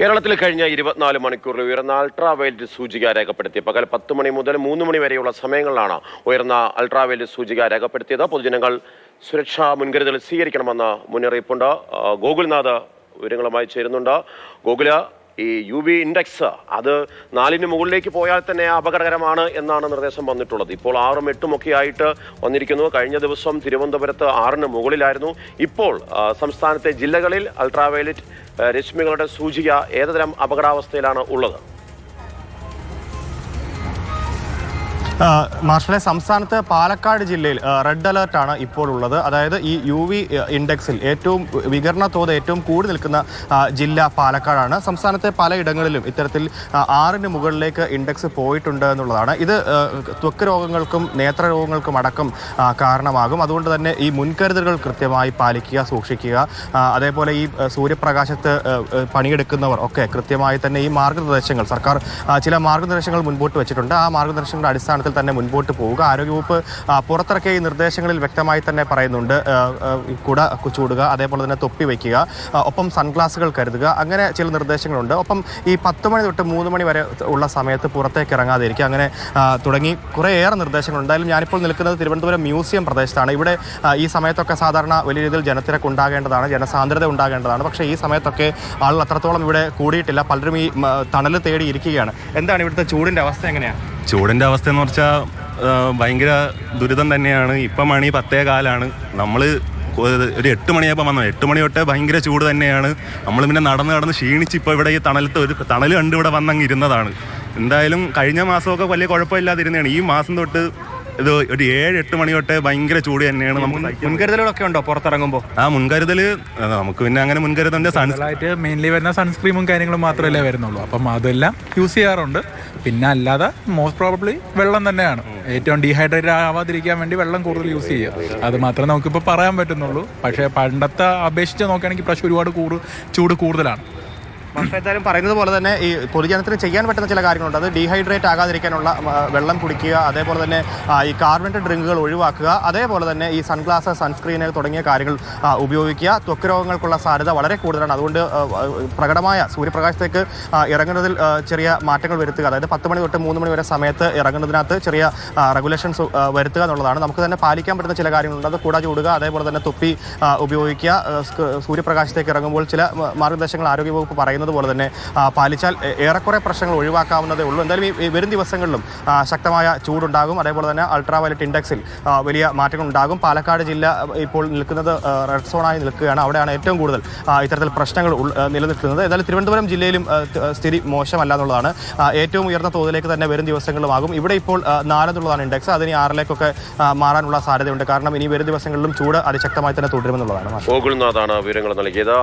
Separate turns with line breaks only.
കേരളത്തിൽ കഴിഞ്ഞ ഇരുപത്തിനാല് മണിക്കൂറിൽ ഉയർന്ന അൾട്രാവയലറ്റ് സൂചിക രേഖപ്പെടുത്തി. പകൽ പത്ത് മണി മുതൽ മൂന്ന് മണി വരെയുള്ള സമയങ്ങളിലാണ് ഉയർന്ന അൾട്രാവയലറ്റ് സൂചിക രേഖപ്പെടുത്തിയത്. പൊതുജനങ്ങൾ സുരക്ഷാ മുൻകരുതൽ സ്വീകരിക്കണമെന്ന മുന്നറിയിപ്പുണ്ട്. ഗോകുൽനാഥ് വിവരങ്ങളുമായി ചേരുന്നുണ്ട്. ഗോകുല ഈ യു വി ഇൻഡെക്സ് അത് നാലിന് മുകളിലേക്ക് പോയാൽ തന്നെ അപകടകരമാണ് എന്നാണ് നിർദ്ദേശം വന്നിട്ടുള്ളത്. ഇപ്പോൾ ആറും എട്ടും ഒക്കെ ആയിട്ട് വന്നിരിക്കുന്നു. കഴിഞ്ഞ ദിവസം തിരുവനന്തപുരത്ത് ആറിന് മുകളിലായിരുന്നു. ഇപ്പോൾ സംസ്ഥാനത്തെ ജില്ലകളിൽ അൾട്രാവയലറ്റ് രശ്മികളുടെ സൂചിക ഏതുതരം അപകടാവസ്ഥയിലാണ് ഉള്ളത്?
മാർഷലെ സംസ്ഥാനത്ത് പാലക്കാട് ജില്ലയിൽ റെഡ് അലേർട്ടാണ് ഇപ്പോൾ ഉള്ളത്. അതായത് ഈ യു വി ഇൻഡെക്സിൽ ഏറ്റവും വികരണ തോത് ഏറ്റവും കൂടി നിൽക്കുന്ന ജില്ല പാലക്കാടാണ്. സംസ്ഥാനത്തെ പലയിടങ്ങളിലും ഇത്തരത്തിൽ ആറിന് മുകളിലേക്ക് ഇൻഡെക്സ് പോയിട്ടുണ്ട് എന്നുള്ളതാണ്. ഇത് ത്വക്ക് രോഗങ്ങൾക്കും നേത്രരോഗങ്ങൾക്കും അടക്കം കാരണമാകും. അതുകൊണ്ട് തന്നെ ഈ മുൻകരുതലുകൾ കൃത്യമായി പാലിക്കുക സൂക്ഷിക്കുക. അതേപോലെ ഈ സൂര്യപ്രകാശത്ത് പണിയെടുക്കുന്നവർ ഒക്കെ കൃത്യമായി തന്നെ ഈ മാർഗനിർദ്ദേശങ്ങൾ സർക്കാർ ചില മാർഗനിർദ്ദേശങ്ങൾ മുൻപോട്ട് വെച്ചിട്ടുണ്ട്. ആ മാർഗനിർദ്ദേശങ്ങളുടെ അടിസ്ഥാനത്തിൽ തന്നെ മുൻപോട്ട് പോവുക. ആരോഗ്യവകുപ്പ് പുറത്തിറക്കിയ ഈ നിർദ്ദേശങ്ങളിൽ വ്യക്തമായി തന്നെ പറയുന്നുണ്ട്. കുട ചൂടുക അതേപോലെ തന്നെ തൊപ്പി വയ്ക്കുക ഒപ്പം സൺഗ്ലാസുകൾ കരുതുക അങ്ങനെ ചില നിർദ്ദേശങ്ങളുണ്ട്. ഒപ്പം ഈ പത്ത് മണി തൊട്ട് മൂന്ന് മണി വരെ ഉള്ള സമയത്ത് പുറത്തേക്ക് ഇറങ്ങാതിരിക്കുക. അങ്ങനെ തുടങ്ങി കുറേയേറെ നിർദ്ദേശങ്ങളുണ്ട്. എന്തായാലും ഞാനിപ്പോൾ നിൽക്കുന്നത് തിരുവനന്തപുരം മ്യൂസിയം പ്രദേശത്താണ്. ഇവിടെ ഈ സമയത്തൊക്കെ സാധാരണ വലിയ രീതിയിൽ ജനത്തിരക്ക് ഉണ്ടാകേണ്ടതാണ് ജനസാന്ദ്രത ഉണ്ടാകേണ്ടതാണ്. പക്ഷേ ഈ സമയത്തൊക്കെ ആളുകൾ അത്രത്തോളം ഇവിടെ കൂടിയിട്ടില്ല. പലരും ഈ തണൽ തേടി ഇരിക്കുകയാണ്. എന്താണ് ഇവിടുത്തെ ചൂടിന്റെ അവസ്ഥ എങ്ങനെയാണ്?
ചൂടിന്റെ അവസ്ഥ എന്ന് പറഞ്ഞാൽ ഭയങ്കര ദുരിതം തന്നെയാണ്. ഇപ്പം മണി പത്തേ കാലാണ്. നമ്മൾ ഒരു എട്ട് മണിയായപ്പോൾ വന്നത് എട്ട് മണി തൊട്ട് ഭയങ്കര ചൂട് തന്നെയാണ്. നമ്മൾ പിന്നെ നടന്ന് നടന്ന് ക്ഷീണിച്ച് ഇപ്പോൾ ഇവിടെ ഈ തണലത്ത് ഒരു തണൽ കണ്ട് ഇവിടെ വന്നങ്ങ് ഇരുന്നതാണ്. എന്തായാലും കഴിഞ്ഞ മാസമൊക്കെ വലിയ കുഴപ്പമില്ലാതിരുന്നതാണ്. ഈ മാസം തൊട്ട് ഇത് ഒരു ഏഴ് എട്ട് മണി തൊട്ട് ഭയങ്കര ചൂട് തന്നെയാണ് നമുക്ക്
മുൻകരുതലുകളൊക്കെ ഉണ്ടോ പുറത്തിറങ്ങുമ്പോൾ
ആ മുൻകരുതൽ നമുക്ക് പിന്നെ അങ്ങനെ മുൻകരുതലിന്റെ സൺ
മെയിൻലി വരുന്ന സൺസ്ക്രീമും കാര്യങ്ങളും മാത്രമല്ലേ വരുന്നുള്ളൂ. അപ്പം അതെല്ലാം യൂസ് ചെയ്യാറുണ്ട്. പിന്നെ അല്ലാതെ മോസ്റ്റ് പ്രോബ്ലി വെള്ളം തന്നെയാണ്. ഏറ്റവും ഡീഹൈഡ്രേറ്റ് ആവാതിരിക്കാൻ വേണ്ടി വെള്ളം കൂടുതൽ യൂസ് ചെയ്യുക. അത് മാത്രമേ നമുക്കിപ്പോൾ പറയാൻ പറ്റുന്നുള്ളൂ. പക്ഷേ പണ്ടത്തെ അപേക്ഷിച്ച് നോക്കുകയാണെങ്കിൽ പ്രാവശ്യം ഒരുപാട് കൂടു ചൂട് കൂടുതലാണ്.
പക്ഷേ എന്തായാലും പറയുന്നത് പോലെ തന്നെ ഈ പൊതുജനത്തിന് ചെയ്യാൻ പറ്റുന്ന ചില കാര്യങ്ങളുണ്ട്. അത് ഡീഹൈഡ്രേറ്റ് ആകാതിരിക്കാനുള്ള വെള്ളം കുടിക്കുക അതേപോലെ തന്നെ ഈ കാർബണേറ്റഡ് ഡ്രിങ്കുകൾ ഒഴിവാക്കുക അതേപോലെ തന്നെ ഈ സൺഗ്ലാസ് സൺസ്ക്രീന് തുടങ്ങിയ കാര്യങ്ങൾ ഉപയോഗിക്കുക. ത്വക്ക് രോഗങ്ങൾക്കുള്ള സാധ്യത വളരെ കൂടുതലാണ്. അതുകൊണ്ട് പ്രകടമായ സൂര്യപ്രകാശത്തേക്ക് ഇറങ്ങുന്നതിൽ ചെറിയ മാറ്റങ്ങൾ വരുത്തുക. അതായത് പത്ത് മണി തൊട്ട് മൂന്ന് മണി വരെ സമയത്ത് ഇറങ്ങുന്നതിനകത്ത് ചെറിയ റെഗുലേഷൻസ് വരുത്തുക എന്നുള്ളതാണ്. നമുക്ക് തന്നെ പാലിക്കാൻ പറ്റുന്ന ചില കാര്യങ്ങളുണ്ട്. അത് കൂടാതെ ചൂടുക അതേപോലെ തന്നെ തൊപ്പി ഉപയോഗിക്കുക. സൂര്യപ്രകാശത്തേക്ക് ഇറങ്ങുമ്പോൾ ചില മാർഗനിർദ്ദേശങ്ങൾ ആരോഗ്യവകുപ്പ് പറയുന്നത് പോലെ തന്നെ പാലിച്ചാൽ ഏറെക്കുറെ പ്രശ്നങ്ങൾ ഒഴിവാക്കാവുന്നതേ ഉള്ളൂ. എന്തായാലും ഈ- വരും ദിവസങ്ങളിലും ശക്തമായ ചൂടുണ്ടാകും. അതേപോലെ തന്നെ അൾട്രാ വയലറ്റ് ഇൻഡെക്സിൽ വലിയ മാറ്റങ്ങൾ ഉണ്ടാകും പാലക്കാട് ജില്ല ഇപ്പോൾ നിൽക്കുന്നത് റെഡ് സോണായി നിൽക്കുകയാണ്. അവിടെയാണ് ഏറ്റവും കൂടുതൽ ഇത്തരത്തിൽ പ്രശ്നങ്ങൾ നിലനിൽക്കുന്നത്. എന്നാലും തിരുവനന്തപുരം ജില്ലയിലും സ്ഥിതി മോശമല്ല എന്നുള്ളതാണ് ഏറ്റവും ഉയർന്ന തോതിലേക്ക് തന്നെ വരും ദിവസങ്ങളിലുമാകും. ഇവിടെ ഇപ്പോൾ നാലെന്നുള്ളതാണ് ഇൻഡെക്സ് അതിന് ആറിലേക്കൊക്കെ മാറാനുള്ള സാധ്യതയുണ്ട്. കാരണം ഇനി വരും ദിവസങ്ങളിലും ചൂട് അതിശക്തമായി തന്നെ തുടരുമെന്നുള്ളതാണ്
വിവരങ്ങൾ നൽകിയത്.